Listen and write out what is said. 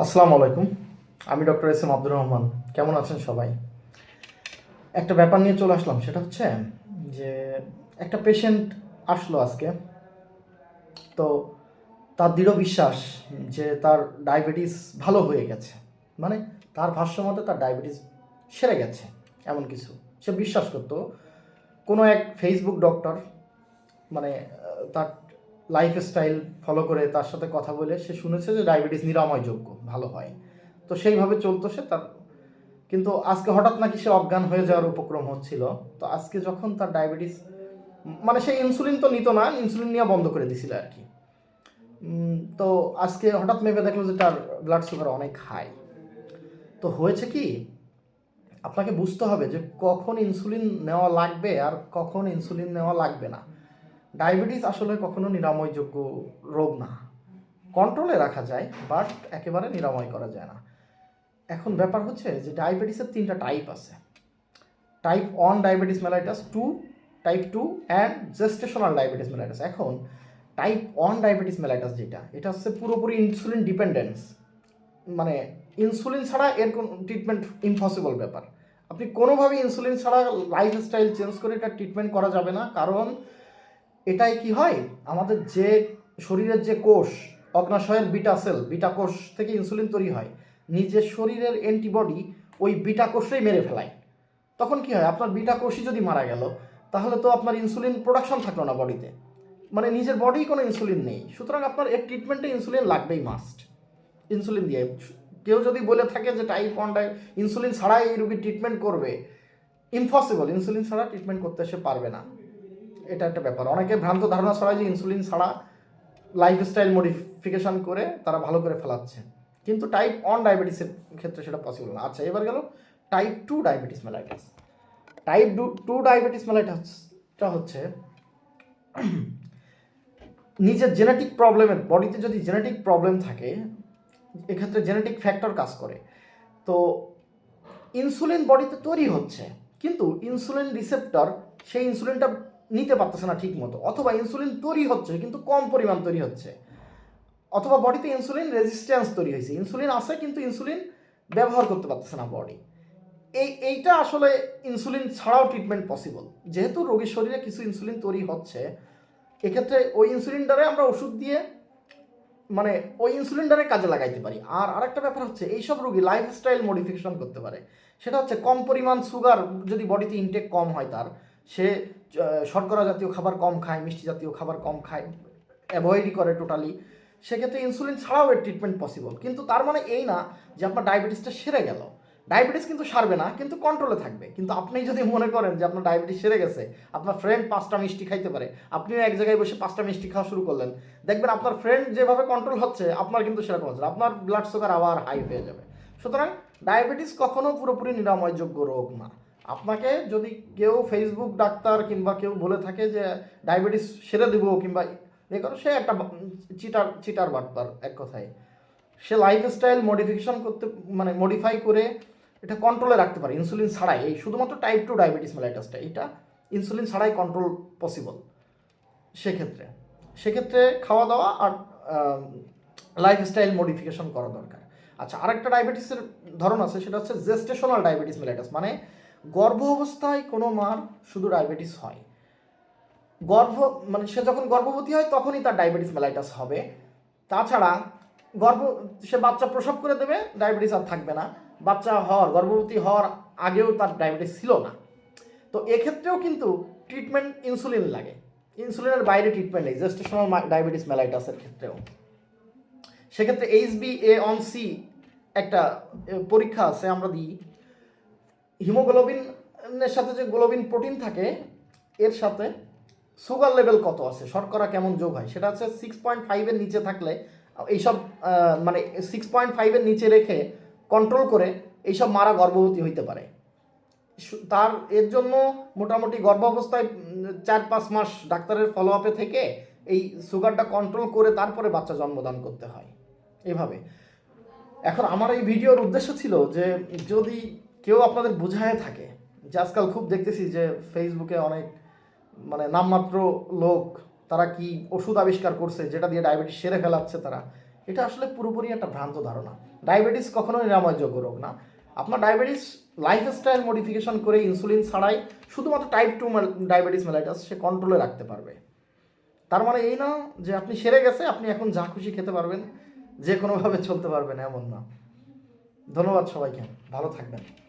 আসসালামু আলাইকুম। আমি doctor S M Abdur Rahman. কেমন আছেন সবাই? একটা ব্যাপার নিয়ে চলে আসলাম, সেটা হচ্ছে যে একটা পেশেন্ট আসলো আজকে। তো তার দৃঢ় বিশ্বাস যে তার ডায়াবেটিস ভালো হয়ে গেছে। মানে তার ভাষ্য মতে তার ডায়াবেটিস সেরে গেছে, এমন কিছু। সে বিশ্বাস করতো। কোনো এক ফেসবুক ডক্টর মানে তার লাইফস্টাইল ফলো করে তার সাথে কথা বলে সে শুনেছে যে ডায়াবেটিস নিরাময়যোগ্য, ভালো হয়। তো সেইভাবে চলতো সে তার, কিন্তু আজকে হঠাৎ নাকি সে অজ্ঞান হয়ে যাওয়ার উপক্রম হচ্ছিল। তো আজকে যখন তার ডায়াবেটিস মানে সে ইনসুলিন তো নিত না ইনসুলিন নেওয়া বন্ধ করে দিছিল আর কি। তো আজকে হঠাৎ মেপে দেখল যে তার ব্লাড সুগার অনেক হাই তো হয়েছে কি, আপনাকে বুঝতে হবে যে কখন ইনসুলিন নেওয়া লাগবে আর কখন ইনসুলিন নেওয়া লাগবে না। ডায়াবেটিস আসলে কখনো নিরাময়যোগ্য রোগ না। কন্ট্রোলে রাখা যায় বাট একেবারে নিরাময় করা যায় না। এখন ব্যাপার হচ্ছে যে ডায়াবেটিসের তিনটা টাইপ আছে। Type one diabetes mellitus two type two and gestational diabetes mellitus এখন টাইপ ওয়ান ডায়াবেটিস মেলাইটাস যেটা, এটা হচ্ছে পুরোপুরি ইনসুলিন ডিপেন্ডেন্স মানে ইনসুলিন ছাড়া এর কোনো ট্রিটমেন্ট ইম্পসিবল ব্যাপার। আপনি কোনোভাবেই ইনসুলিন ছাড়া লাইফস্টাইল চেঞ্জ করে এটা ট্রিটমেন্ট করা যাবে না, কারণ এটাই কি হয়? আমাদের যে শরীরের যে কোষ, অগ্নাশয়ের বিটা সেল বিটা কোষ থেকে ইনসুলিন তৈরি হয়, নিজের শরীরের অ্যান্টিবডি ওই বিটা কোষেই মেরে ফেলায়। তখন কি হয়? আপনার বিটা কোষই যদি মারা গেল, তাহলে তো আপনার ইনসুলিন প্রোডাকশন থাকল না বডিতে মানে নিজের বডি কোনো ইনসুলিন নেই। সুতরাং আপনার এর ট্রিটমেন্টে ইনসুলিন লাগবেই মাস্ট ইনসুলিন দিয়ে। কেউ যদি বলে থাকে যে টাইপ ওয়ান ইনসুলিন ছাড়াই এই রোগীর ট্রিটমেন্ট করবে ইম্পসিবল ইনসুলিন ছাড়া ট্রিটমেন্ট করতে সে পারবে না। এটা একটা ব্যাপার। অনেকে ভ্রান্ত ধারণা ছড়ায় যে ইনসুলিন ছাড়া লাইফস্টাইল মডিফিকেশন করে তারা ভালো করে ফেলাচ্ছে। কিন্তু টাইপ ওয়ান ডায়াবেটিসের ক্ষেত্রে সেটা পসিবল না। আচ্ছা এবার গেল type two diabetes mellitus type two diabetes মেলাইটাসটা হচ্ছে নিজের জেনেটিক প্রবলেমের বডিতে যদি জেনেটিক প্রবলেম থাকে, এক্ষেত্রে জেনেটিক ফ্যাক্টর কাজ করে। তো ইনসুলিন বডিতে তৈরি হচ্ছে, কিন্তু ইনসুলিন রিসেপ্টর সেই ইনসুলিনটা নিতে পারতেছে না ঠিক মতো অথবা ইনসুলিন তৈরি হচ্ছে, কিন্তু কম পরিমাণ তৈরি হচ্ছে। অথবা বডিতে ইনসুলিন রেজিস্ট্যান্স তৈরি হয়েছে। ইনসুলিন আছে, কিন্তু ইনসুলিন ব্যবহার করতে পারতেছে না বডি এই, এইটা আসলে ইনসুলিন ছাড়াও ট্রিটমেন্ট পসিবল যেহেতু রোগীর শরীরে কিছু ইনসুলিন তৈরি হচ্ছে, এক্ষেত্রে ওই ইনসুলিন ইনসুলিনটারে আমরা ওষুধ দিয়ে মানে ওই ইনসুলিন ইনসুলিনটারে কাজে লাগাইতে পারি। আর আরেকটা ব্যাপার হচ্ছে, এইসব রোগী লাইফস্টাইল মডিফিকেশন করতে পারে। সেটা হচ্ছে কম পরিমাণ সুগার যদি বডিতে ইনটেক কম হয় তার সে শর্করা জাতীয় খাবার কম খায়, মিষ্টি জাতীয় খাবার কম খায় অ্যাভয়েডই করে টোটালি সেক্ষেত্রে ইনসুলিন ছাড়াও এর ট্রিটমেন্ট পসিবল কিন্তু তার মানে এই না যে আপনার ডায়াবেটিসটা সেরে গেল। ডায়াবেটিস কিন্তু সারবে না, কিন্তু কন্ট্রোলে থাকবে। কিন্তু আপনি যদি মনে করেন যে আপনার ডায়াবেটিস সেরে গেছে, আপনার ফ্রেন্ড পাঁচটা মিষ্টি খাইতে পারে, আপনিও এক জায়গায় বসে পাঁচটা মিষ্টি খাওয়া শুরু করলেন, দেখবেন আপনার ফ্রেন্ড যেভাবে কন্ট্রোল হচ্ছে, আপনার কিন্তু সেরকম হচ্ছে। আপনার ব্লাড সুগার আবার হাই হয়ে যাবে। সুতরাং ডায়াবেটিস কখনো পুরোপুরি নিরাময়যোগ্য রোগ না। আপনাকে যদি কেউ ফেসবুক ডাক্তার কিংবা কেউ বলে থাকে যে ডায়াবেটিস সেরে দেবো কিংবা এ করো, সে একটা চিটার চিটার বাটপার এক কথায়। সে লাইফস্টাইল মডিফিকেশন করতে মানে মডিফাই করে এটা কন্ট্রোলে রাখতে পারে। ইনসুলিন ছাড়াই। এই শুধুমাত্র টাইপ টু ডায়াবেটিস মেলাইটাসটা এটা ইনসুলিন ছাড়াই কন্ট্রোল পসিবল সেক্ষেত্রে। সেক্ষেত্রে খাওয়া দাওয়া আর লাইফস্টাইল মডিফিকেশন করা দরকার। আচ্ছা আরেকটা ডায়াবেটিসের ধরন আছে, সেটা হচ্ছে জেস্টেশনাল ডায়াবেটিস মেলাইটাস মানে গর্ভ অবস্থায় কোনো মার শুধু ডায়াবেটিস হয়। গর্ভ মানে সে যখন গর্ভবতী হয় তখনই তার ডায়াবেটিস মেলাইটাস হবে। তাছাড়া গর্ভ, সে বাচ্চা প্রসব করে দেবে, ডায়াবেটিস আর থাকবে না। বাচ্চা হওয়ার, গর্ভবতী হওয়ার আগেও তার ডায়াবেটিস ছিল না। তো এক্ষেত্রেও কিন্তু ট্রিটমেন্ট ইনসুলিন লাগে। ইনসুলিনের বাইরে ট্রিটমেন্ট নেই জেস্টেশনাল ডায়াবেটিস মেলাইটাসের ক্ষেত্রেও। সেক্ষেত্রে H B A one C একটা পরীক্ষা আছে, আমরা দিই। হিমোগ্লোবিনের সাথে যে গ্লোবিন প্রোটিন থাকে, এর সাথে সুগার লেভেল কত আছে? শর্করা কেমন যোগ হয়? সেটা হচ্ছে সিক্স পয়েন্ট ফাইভের নিচে থাকলে, এইসব মানে সিক্স পয়েন্ট ফাইভের নিচে রেখে কন্ট্রোল করে এইসব মারা গর্ভবতী হইতে পারে। তার, এর জন্য মোটামুটি গর্ভাবস্থায় চার পাঁচ মাস ডাক্তারের ফলো আপে থেকে এই সুগারটা কন্ট্রোল করে তারপরে বাচ্চা জন্মদান করতে হয়। এভাবে। এখন আমার এই ভিডিওর উদ্দেশ্য ছিল যে, যদি কেউ আপনাদের বুঝায় থাকে। যে আজকাল খুব দেখতেছি যে ফেসবুকে অনেক মানে নামমাত্র লোক, তারা কি ওষুধ আবিষ্কার করছে, যেটা দিয়ে ডায়াবেটিস সেরে ফেলাচ্ছে তারা। এটা আসলে পুরোপুরি একটা ভ্রান্ত ধারণা। ডায়াবেটিস কখনোই নিরাময়যোগ্য রোগ না। আপনার ডায়াবেটিস লাইফস্টাইল মডিফিকেশন করে ইনসুলিন ছাড়াই শুধুমাত্র টাইপ টু ডায়াবেটিস মেলাইটাস সে কন্ট্রোলে রাখতে পারবে। তার মানে এই না যে আপনি সেরে গেছে, আপনি এখন যা খুশি খেতে পারবেন, যে কোনোভাবে চলতে পারবেন এমন না। ধন্যবাদ সবাইকে। ভালো থাকবেন।